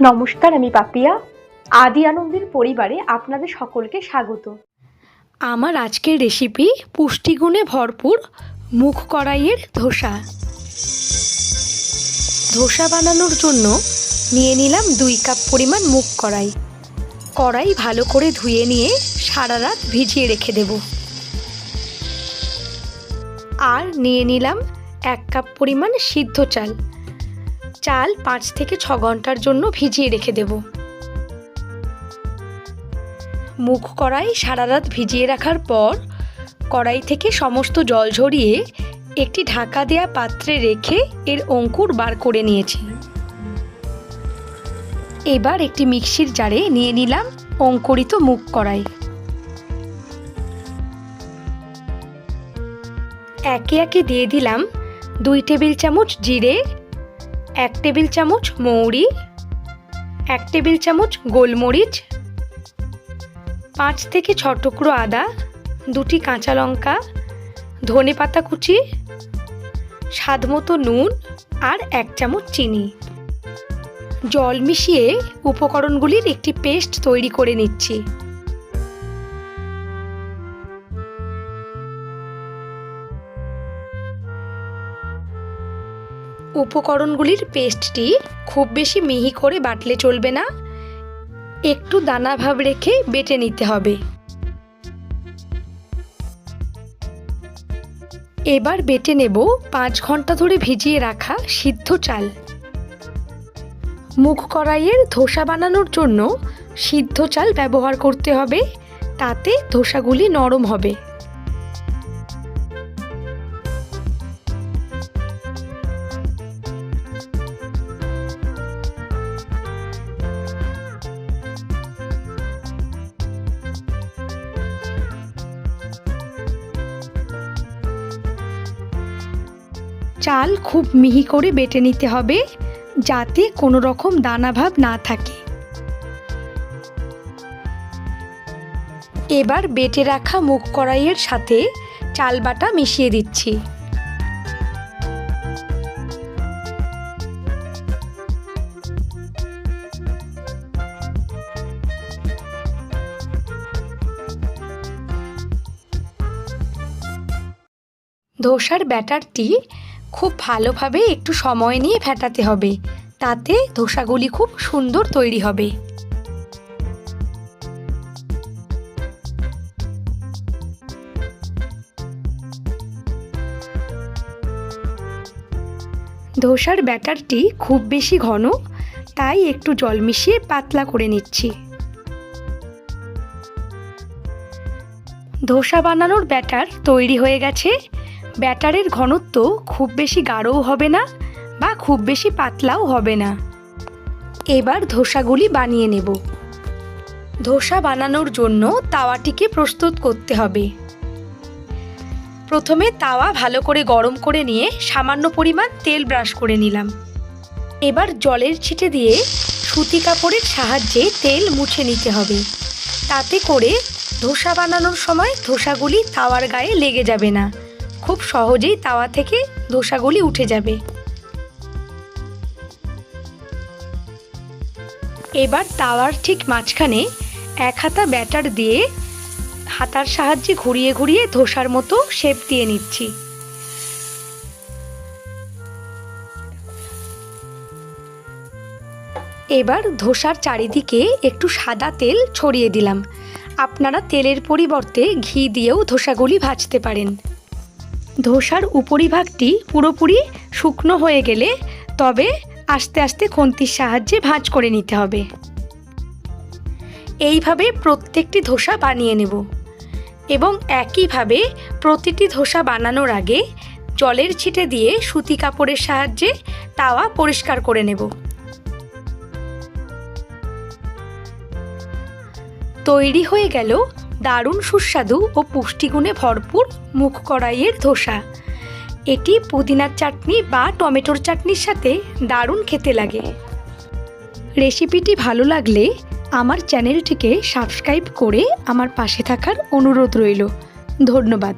নমস্কার, আমি পাপিয়া। আদি আনন্দের পরিবারে আপনাদের সকলকে স্বাগত। আমার আজকের রেসিপি পুষ্টিগুণে ভরপুর মুখ কড়াইয়ের ধোসা। ধোসা বানানোর জন্য নিয়ে নিলাম দুই কাপ পরিমাণ মুখ কড়াই। কড়াই ভালো করে ধুয়ে নিয়ে সারা রাত ভিজিয়ে রেখে দেব। আর নিয়ে নিলাম এক কাপ পরিমাণ সিদ্ধ চাল। চাল পাঁচ থেকে ছ ঘণ্টার জন্য ভিজিয়ে রেখে দেবো। মুখ কড়াই সারা রাত ভিজিয়ে রাখার পর কড়াই থেকে সমস্ত জল ঝরিয়ে একটি ঢাকা দেয়া পাত্রে রেখে এর অঙ্কুর বার করে নিয়েছি। এবার একটি মিক্সির জারে নিয়ে নিলাম অঙ্কুরিত মুখ কড়াই। একে একে দিয়ে দিলাম দুই টেবিল চামচ জিরে এক টেবিল চামচ মৌরি, এক টেবিল চামচ গোলমরিচ, পাঁচ থেকে ছ টুকরো আদা, দুটি কাঁচা লঙ্কা, ধনে পাতা কুচি, স্বাদ মতো নুন আর এক চামচ চিনি। জল মিশিয়ে উপকরণগুলির একটি পেস্ট তৈরি করে নিচ্ছি। উপকরণগুলির পেস্টটি খুব বেশি মিহি করে বাটলে চলবে না। একটু দানা ভাব রেখে বেটে নিতে হবে। এবার বেটে নেব পাঁচ ঘণ্টা ধরে ভিজিয়ে রাখা সিদ্ধ চাল। মুখ কড়াইয়ের ধোসা বানানোর জন্য সিদ্ধ চাল ব্যবহার করতে হবে, তাতে ধোসাগুলি নরম হবে। চাল খুব মিহি করে বেটে নিতে হবে যাতে কোনো রকম দানাভাব না থাকে। এবার বেটে রাখা মুখ কড়াইয়ের সাথে চাল বাটা মিশিয়ে দিচ্ছি। ধোসার ব্যাটারটি খুব ভালোভাবে একটু সময় নিয়ে ফেটাতে হবে। তাতে ধোসাগুলি খুব সুন্দর তৈরি হবে। ধোসার ব্যাটারটি খুব বেশি ঘন, তাই একটু জল মিশিয়ে পাতলা করে নিচ্ছি। ধোসা বানানোর ব্যাটার তৈরি হয়ে গেছে। ব্যাটারের ঘনত্ব খুব বেশি গাঢ়ও হবে না বা খুব বেশি পাতলাও হবে না। এবার ধোসাগুলি বানিয়ে নেব। ধোসা বানানোর জন্য তাওয়াটিকে প্রস্তুত করতে হবে। প্রথমে তাওয়া ভালো করে গরম করে নিয়ে সামান্য পরিমাণ তেল ব্রাশ করে নিলাম। এবার জলের ছিটে দিয়ে সুতি কাপড়ের সাহায্যে তেল মুছে নিতে হবে। তাতে করে ধোসা বানানোর সময় ধোসাগুলি তাওয়ার গায়ে লেগে যাবে না। খুব সহজেই তাওয়া থেকে ধোসাগুলি উঠে যাবে। এবার তাওয়ার ঠিক মাঝখানে এক হাতা ব্যাটার দিয়ে হাতার সাহায্যে ঘুরিয়ে ঘুরিয়ে ধোসার মতো শেপ দিয়ে নিচ্ছি। এবার ধোসার চারিদিকে একটু সাদা তেল ছড়িয়ে দিলাম। আপনারা তেলের পরিবর্তে ঘি দিয়েও ধোসাগুলি ভাজতে পারেন। ধোসার উপরিভাগটি পুরোপুরি শুকনো হয়ে গেলে তবে আস্তে আস্তে খন্তির সাহায্যে ভাঁজ করে নিতে হবে। এইভাবে প্রত্যেকটি ধোসা বানিয়ে নেব এবং একইভাবে প্রতিটি ধোসা বানানোর আগে জলের ছিটে দিয়ে সুতি কাপড়ের সাহায্যে তাওয়া পরিষ্কার করে নেব। তৈরি হয়ে গেল দারুণ সুস্বাদু ও পুষ্টিগুণে ভরপুর মুখ কড়াইয়ের ধোসা। এটি পুদিনার চাটনি বা টমেটোর চাটনির সাথে দারুণ খেতে লাগে। রেসিপিটি ভালো লাগলে আমার চ্যানেলটিকে সাবস্ক্রাইব করে আমার পাশে থাকার অনুরোধ রইল। ধন্যবাদ।